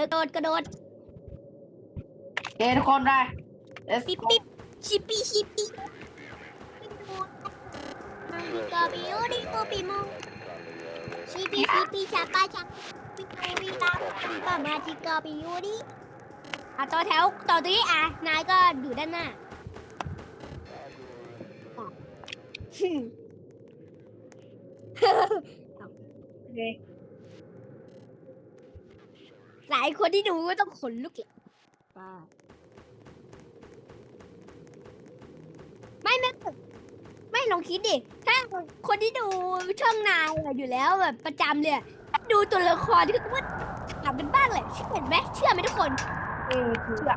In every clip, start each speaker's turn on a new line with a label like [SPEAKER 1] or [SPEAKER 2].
[SPEAKER 1] กระโดดกระโดด
[SPEAKER 2] เอ้ทุกคนได้ Let's
[SPEAKER 1] ปิ๊บ
[SPEAKER 2] go
[SPEAKER 1] ปิ๊บชิปปี้ชิปปี้กาบิโอริโกบิโมชิปปี้ชิปปี้ชาปาชาปิโกริตาปามาจิกาบิโอริอะต่อแถวต่อตรงนี้อะนายก็อยู่ด้านหน้าอะ
[SPEAKER 2] โอเค
[SPEAKER 1] หลายคนที่ดูก็ต้องขนลุกแหละไม่ไม่ไม่ลองคิดดิ ถ้าคนที่ดูช่องนายอะอยู่แล้วแบบประจำเลยอะดูตัวละครที่ก็ว่าถามเป็นบ้างเลยเห็นไหมเชื่อไหมทุกคน
[SPEAKER 2] เออเชื่อ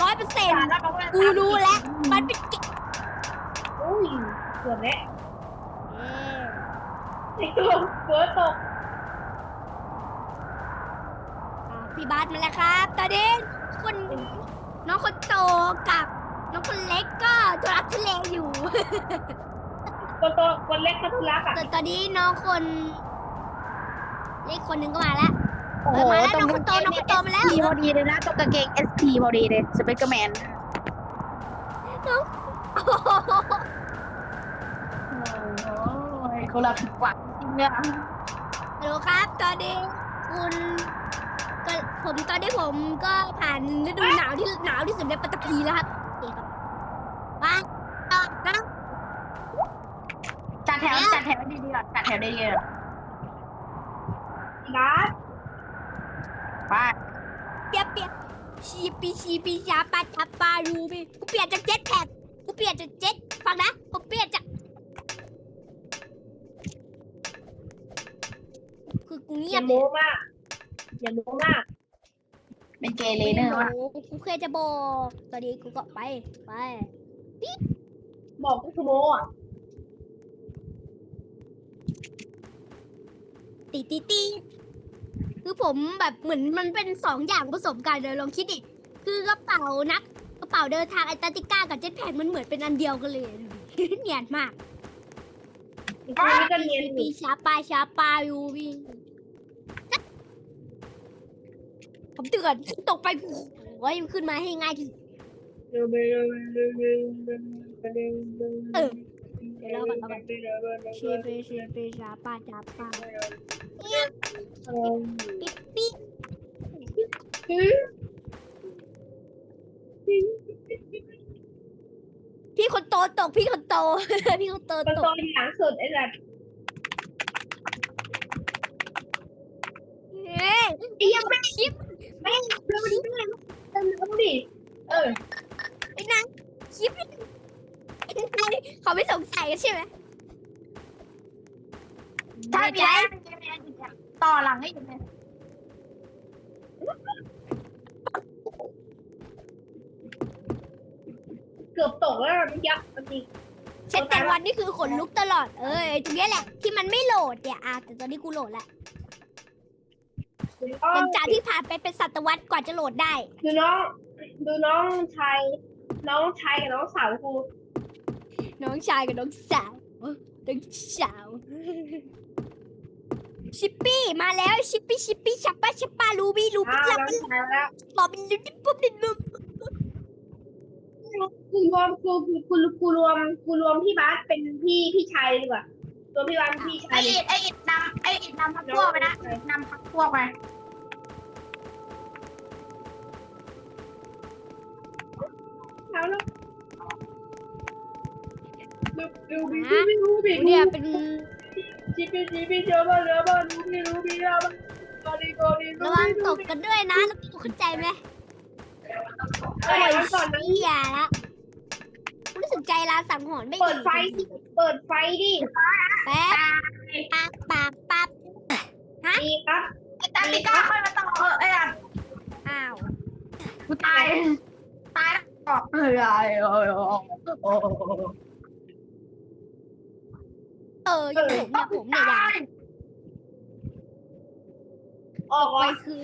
[SPEAKER 1] ร้อยเปอร์เซ็นต์
[SPEAKER 2] แล้วเขาก็
[SPEAKER 1] กูรู้แล้ว มันเป็นเกม
[SPEAKER 2] อุ้ยเกือบแล้วไอ้ตัวเกือบตก
[SPEAKER 1] อ่า พี่บาสมาแล้วครับ ตอนนี้คนน้องคนโตกับ น้องคนเล็กก็ทุรักทุเลอยู่
[SPEAKER 2] ตัวตัวคนเล็กเขาทุรักอะ
[SPEAKER 1] แต่ตอนนี้น้องคนเล็กคนหนึ่งก็มาแล้ว
[SPEAKER 3] โอ้โห
[SPEAKER 1] เออมาแล้ว
[SPEAKER 3] ตรง
[SPEAKER 1] น้องคนโตน้องคนโตมาแล้ว
[SPEAKER 3] SP พอดีเลยนะตรงกางเกง SP พอดีเลยสเปกเกอร์แมน
[SPEAKER 1] โอ้โห
[SPEAKER 2] โอ้ยเขารักกว่า
[SPEAKER 3] จริงเนี่ย
[SPEAKER 1] ฮัลโหลครับ ตอนนี้คุณก็ ผมตอนนี้ผมก็ผ่านฤดูหนาวที่หนาวที่สุดในปัตตภีแล้วครับโอเคครับมาต่อนะ
[SPEAKER 3] จัดแถวจัดแถวดีๆก่อนจัดแถวดีๆก่อน
[SPEAKER 2] บาส
[SPEAKER 3] ไป
[SPEAKER 1] เปียกเปียกชีปีชีปีชาปาชาปารูบีกูเปลี่ยนจากเจ็ตแพ็กกูเปลี่ยนจากเจ็ตฟังนะผมเปลี่ยนจากคือกู
[SPEAKER 2] อ
[SPEAKER 1] เงีย
[SPEAKER 2] ย่า
[SPEAKER 1] บเล
[SPEAKER 2] โม้
[SPEAKER 1] ย
[SPEAKER 2] มากอย่าโม้มาก
[SPEAKER 3] เป็นเกเรเนอร์วะ
[SPEAKER 1] โอ้โหกูเคยจะบอกตอนนี้กูก็ไปไป
[SPEAKER 2] บอกก็คือโม้อะ
[SPEAKER 1] ตีตีตีคือผมแบบเหมือนมันเป็นสองอย่างผสมกันเลยลองคิดดิคือกระเป๋านักกระเป๋าเดินทางแอนตาร์กติกากับเจ็ตแพ็กมันเหมือนเป็นอันเดียวกันเลยดูดิเนียนมาก
[SPEAKER 2] อีกคนนี้ก็เนียนอยู่
[SPEAKER 1] ปีชาปาชาปายูบี ผมเตือนตกไปโอ้ยขึ้นมาให้ง่ายที่สุดเออเดี๋ยวเราก่อนเราก่อนชีปีชีปีชาปาชาปาปิ๊บปิ๊บพี่คนโตตกพี่คนโต พี่คนโต
[SPEAKER 2] มัน
[SPEAKER 1] ต
[SPEAKER 2] ตอกนหลังสุดไอ้แบบ
[SPEAKER 1] เอ้ย
[SPEAKER 2] ไอ้ยังไม่
[SPEAKER 1] คลิป
[SPEAKER 2] ไม่เร็วดิเร็วดิเออ
[SPEAKER 1] ไอ้นางคลิปเขาไม่สงสัยกันใช่ไหม
[SPEAKER 3] ถ้า
[SPEAKER 1] ไม่
[SPEAKER 3] มี
[SPEAKER 1] ใช่
[SPEAKER 3] อะไรเป็นเกเรจริงๆต่อหลังให้อยู่เลย
[SPEAKER 2] เกือบตกแล้วเมื่อกี้เมื่อกี้
[SPEAKER 1] เช็ดแต่วันนี่คือขนลุกตลอด เอ้ยตรงเนี้ยแหละ ที่มันไม่โหลดเนี่ยอะแต่ตอนนี้กูโหลดแล้ว หลังจากที่ผ่านไปเป็นศตวรรษกว่าจะโหลดได้
[SPEAKER 2] ดูน้องดูน้องชายน้องชายกับน้องสาวกู
[SPEAKER 1] น้องชายกับน้องสาวน้องสาว ชิปปี้มาแล้วชิปปี้ชิปปี้ชัปป้าชัปป้าลูบี้ลู
[SPEAKER 2] อ้า
[SPEAKER 1] บี้
[SPEAKER 2] ว
[SPEAKER 1] ลับ
[SPEAKER 2] น้องชายแล้ว
[SPEAKER 1] บอกเป็นลูบี้ปุ๊บเป็นลูบ
[SPEAKER 2] กูรวมกูกูกูรวมกูรวมพี่บาสเป็นพี่พี่ชายดีกว่า ตัวพี่บาสเป็นพี่ชา
[SPEAKER 3] ไอย
[SPEAKER 2] ดี
[SPEAKER 3] อิดไออิดนำไออิดนำพักพวกไปนะนำพักพวกไป
[SPEAKER 2] แล้วแล้วดูดูดูดูดู
[SPEAKER 1] เนี่ยเป็น
[SPEAKER 2] จีบีจีบีเจอบ้านเจอบ้านดูดูดูดูบ้านกอดีกอดี
[SPEAKER 1] ระวังตกกันด้วยนะแล้วกูเข้าใจไหม
[SPEAKER 2] เอ้ยวันก่อนนั้น
[SPEAKER 1] เฮียละกูรู้ สึกใจร้านสังหรณ์ไม่ดี
[SPEAKER 2] เปิดไฟสิเปิดไฟดิ
[SPEAKER 1] แป๊บปั๊บปั๊บปั๊บ
[SPEAKER 2] ดีครับ
[SPEAKER 3] ไอตาลิก้าค่อยมาต่อเออไอ้อะ
[SPEAKER 1] อ้าว
[SPEAKER 3] กูตาย ตายแล้วบอกเฮ้ยไอ้โอ้ยโอ้โอ้
[SPEAKER 1] เอออย่างผมเนี่ยผมเนี่ยอยาก
[SPEAKER 2] ออก
[SPEAKER 1] ไป
[SPEAKER 2] ไว้
[SPEAKER 1] คือ